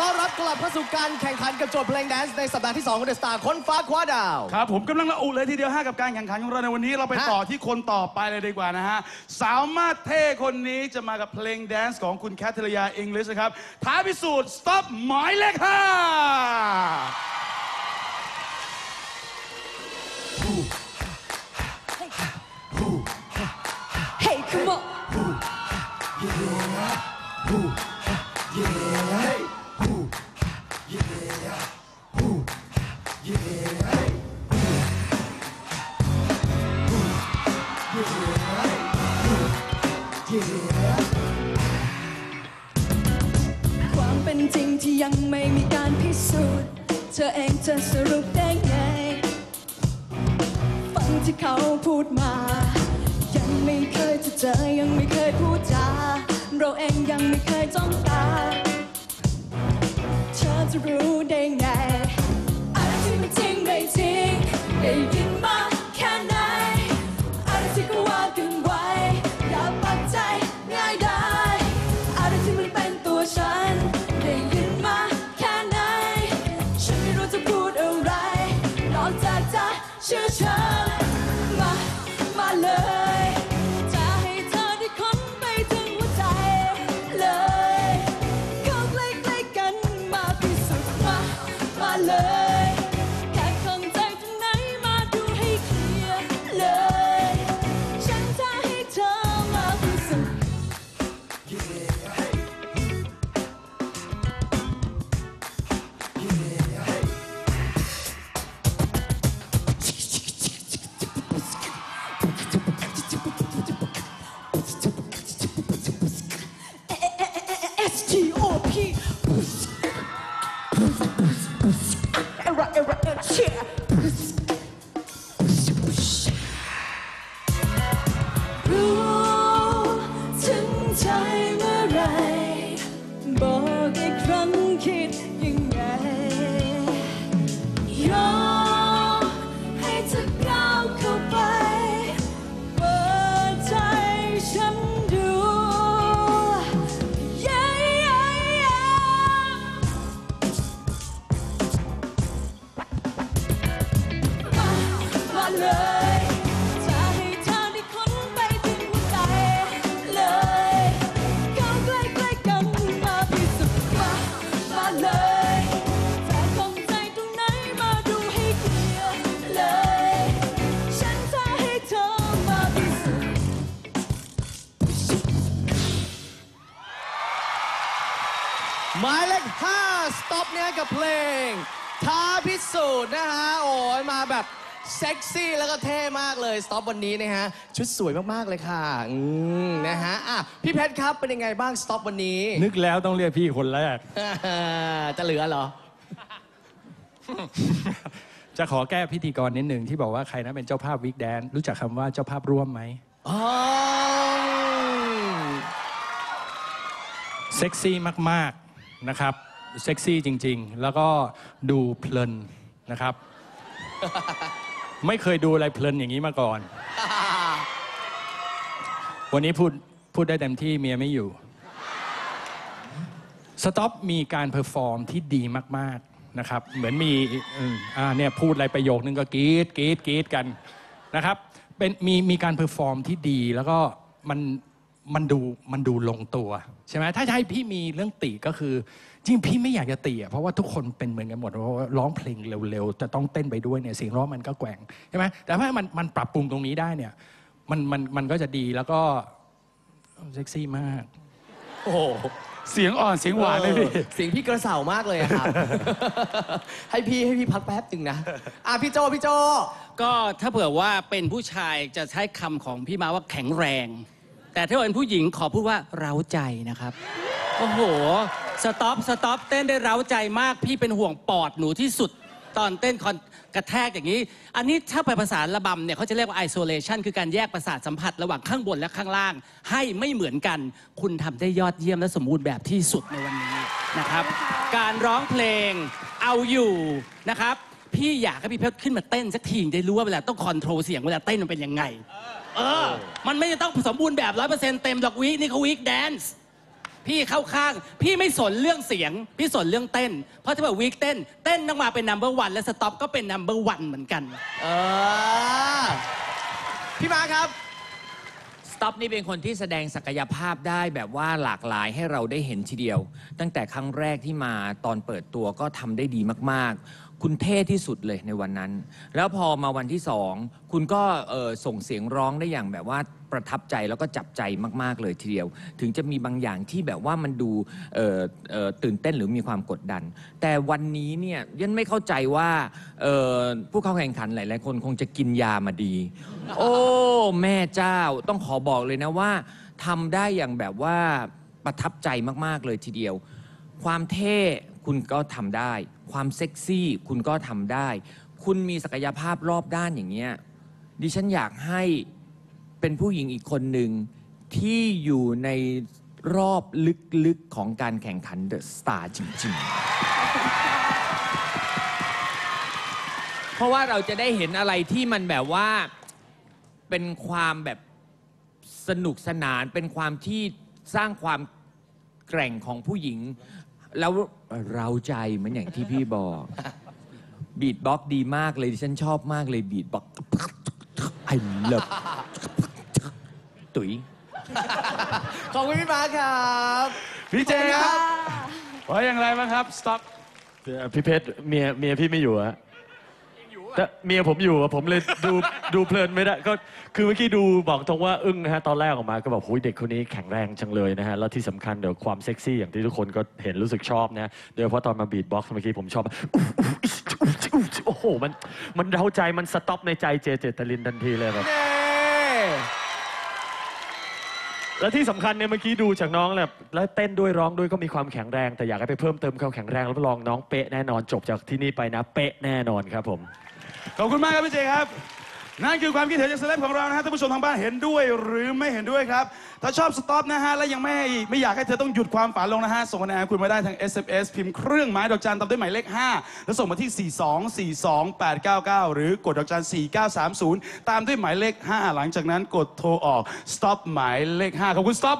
ต้อนรับกลับเข้าสู่การแข่งขันกับโจทย์เพลงแดนซ์ในสัปดาห์ที่2ของเดอะสตาร์ค้นฟ้าคว้าดาว ครับผมกำลังระอุเลยทีเดียวฮะกับการแข่งขันของเราในวันนี้เราไปฮะ ต่อที่คนต่อไปเลยดีกว่านะฮะ สาวมาสเท่คนนี้จะมากับเพลงแดนซ์ของคุณแคทเธอรียาอิงลิสนะครับท้าพิสูจน์ stop หมายเลขห้า Hey, come on. Yeah. ความเป็นจริงที่ยังไม่มีการพิสูจน์ เธอเองจะสรุปได้ไง ฟังที่เขาพูดมา ยังไม่เคยจะเจอยังไม่เคยพูดจาเรา เลยจะให้เธอได้ค้นไปถึงหัวใจเลยเข้าใกล้ๆกันมาพิสูจน์มามาเลยจะคงใจตรงไหนมาดูให้เคลียร์เลย ฉันจะให้เธอมาพิสูจน์หมายเลข5 stop เนี่ยกับเพลงท้าพิสูจน์นะฮะ โอ้ยมาแบบ เซ็กซี่แล้วก็เท่มากเลย stop วันนี้นะฮะ ชุดสวยมาก ๆ เลยค่ะ อืมนะฮะอะพี่เพชรครับเป็นยังไงบ้าง stop วันนี้ นึกแล้วต้องเรียกพี่คนแรก จะเหลือเหรอ จะขอแก้พิธีกรนิดหนึ่งที่บอกว่าใครนะเป็นเจ้าภาพวิกแดนรู้จักคำว่าเจ้าภาพร่วมไหมอ๋อเซ็กซี่มาก ๆ นะครับ เซ็กซี่จริง ๆ แล้วก็ดูเพลินนะครับ ไม่เคยดูอะไรเพลินอย่างนี้มาก่อน วันนี้พูดพูดได้เต็มที่เมียไม่อยู่ สต็อปมีการเพอร์ฟอร์มที่ดีมาก ๆ นะครับ เหมือนมีอืมอ่าเนี่ยพูดอะไรประโยคนึงก็กรีดกรีดกรีดกันนะครับ เป็นมีมีการเพอร์ฟอร์มที่ดีแล้วก็มัน มันดูมันดูลงตัวใช่ไหมถ้าจะให้พี่มีเรื่องติก็คือ จริงพี่ไม่อยากจะติอะเพราะว่าทุกคนเป็นเหมือนกันหมดเพราะว่าร้องเพลงเร็วๆจะต้องเต้นไปด้วยเนี่ยเสียงร้องมันก็แกว่งใช่ไหมแต่ถ้ามันมันปรับปรุงตรงนี้ได้เนี่ยมันมันมันก็จะดีแล้วก็เซ็กซี่มาก โอ้โหเสียงอ่อนเสียงหวานเลยพี่ออเสียงพี่กระเสามากเลยอะครับ ให้พี่ให้พี่พักแป๊บหนึ่งนะอะพี่โจพี่โจก็ถ้าเผื่อว่าเป็นผู้ชายจะใช้คำของพี่มาว่าแข็งแรง แต่ถ้าเป็นผู้หญิงขอพูดว่าเร้าใจนะครับ โอ้โห สต็อป สต็อป เต้นได้เร้าใจมาก พี่เป็นห่วงปอดหนูที่สุด ตอนเต้นคอนกระแทกอย่างนี้ อันนี้ถ้าไปภาษาระบำเนี่ยเขาจะเรียกว่า isolation คือการแยกประสาทสัมผัสระหว่างข้างบนและข้างล่าง ให้ไม่เหมือนกัน คุณทำได้ยอดเยี่ยมและสมบูรณ์แบบที่สุดในวันนี้นะครับ การร้องเพลงเอาอยู่นะครับ พี่อยากให้พี่เพชรขึ้นมาเต้นสักทีได้รู้ว่าเวลาต้องคอนโทรลเสียงเวลาเต้นมันเป็นยังไง เออ มันไม่ได้ต้องสมบูรณ์แบบร้อยเปอร์เซ็นต์เต็มดอกวินี่เขาวิกแดนซ์พี่เข้าข้าง พี่ไม่สนเรื่องเสียง พี่สนเรื่องเต้น เพราะถ้าแบบวิกเต้น เต้นต้องมาเป็นนัมเบอร์วันและสต็อปก็เป็นนัมเบอร์วันเหมือนกัน เออ พี่มาครับส ต็อปนี่เป็นคนที่แสดงศักยภาพได้แบบว่าหลากหลายให้เราได้เห็นทีเดียว ตั้งแต่ครั้งแรกที่มาตอนเปิดตัวก็ทำได้ดีมากๆ คุณเท่ที่สุดเลยในวันนั้น แล้วพอมาวันที่สองคุณก็เอ่อส่งเสียงร้องได้อย่างแบบว่าประทับใจแล้วก็จับใจมาก ๆ เลยทีเดียว ถึงจะมีบางอย่างที่แบบว่ามันดูเอ่อเอ่อตื่นเต้นหรือมีความกดดัน แต่วันนี้เนี่ยยันไม่เข้าใจว่าเอ่อผู้เข้าแข่งขันหลาย ๆ คนคงจะกินยามาดี โอ้ แม่เจ้าต้องขอบอกเลยนะว่าทำได้อย่างแบบว่าประทับใจมาก ๆ เลยทีเดียว ความเท่คุณก็ทำได้ ความเซ็กซี่คุณก็ทำได้ คุณมีศักยภาพรอบด้านอย่างเงี้ยดิฉันอยากให้เป็นผู้หญิงอีกคนหนึ่งที่อยู่ในรอบลึกๆของการแข่งขันเดอะสตาร์จริง ๆ เพราะว่าเราจะได้เห็นอะไรที่มันแบบว่า เป็นความแบบสนุกสนานเป็นความที่สร้างความแกร่งของผู้หญิง แล้วเราใจเหมือนอย่างที่พี่บอก บีดบ็อกซ์ดีมากเลยดิฉันชอบมากเลยบีดบ็อกไอเลิฟตุ๋ยขอบคุณพี่มาครับพี่เจครับว่าอย่างไรบ้างครับ stop เอ่อพี่เพชรเมียเมียพี่ไม่อยู่อะ แต่เมียผมอยู่อะผมเลยดูดูเพลินไม่ได้ก็คือเมื่อกี้ดูบอกตรงว่าอึ้งนะฮะตอนแรกออกมาก็แบบโอ้ยเด็กคนนี้แข็งแรงจังเลยนะฮะแล้วที่สำคัญเดี๋ยวความเซ็กซี่อย่างที่ทุกคนก็เห็นรู้สึกชอบนะโดยเฉพาะตอนมาบีทบ็อกซ์เมื่อกี้ผมชอบโอ้โหมันมันเร้าใจมันสต็อปในใจเจเจตลินทันทีเลยแบบเน่และที่สำคัญเนี่ยเมื่อกี้ดูจากน้องแบบแล้วเต้นด้วยร้องด้วยก็มีความแข็งแรง แต่อยากให้ไปเพิ่มเติมความแข็งแรงแล้วลองน้องเป๊ะแน่นอนจบจากที่นี่ไปนะ เป๊ะแน่นอนครับผม ขอบคุณมากครับพี่เจครับ นั่นคือความคิดเห็นจากเซเลบของเรานะฮะท่านผู้ชมทางบ้านเห็นด้วยหรือไม่เห็นด้วยครับ ถ้าชอบสต็อปนะฮะ และยังไม่ไม่อยากให้เธอต้องหยุดความฝันลงนะฮะ ส่งคะแนนคุณมาได้ทาง SMS พิมพ์เครื่องหมายดอกจันตามด้วยหมายเลข 5 แล้วส่งมาที่ 4242899 หรือกดดอกจัน 4930 ตามด้วยหมายเลข 5 หลังจากนั้นกดโทรออก stop หมายเลข 5 ขอบคุณ stop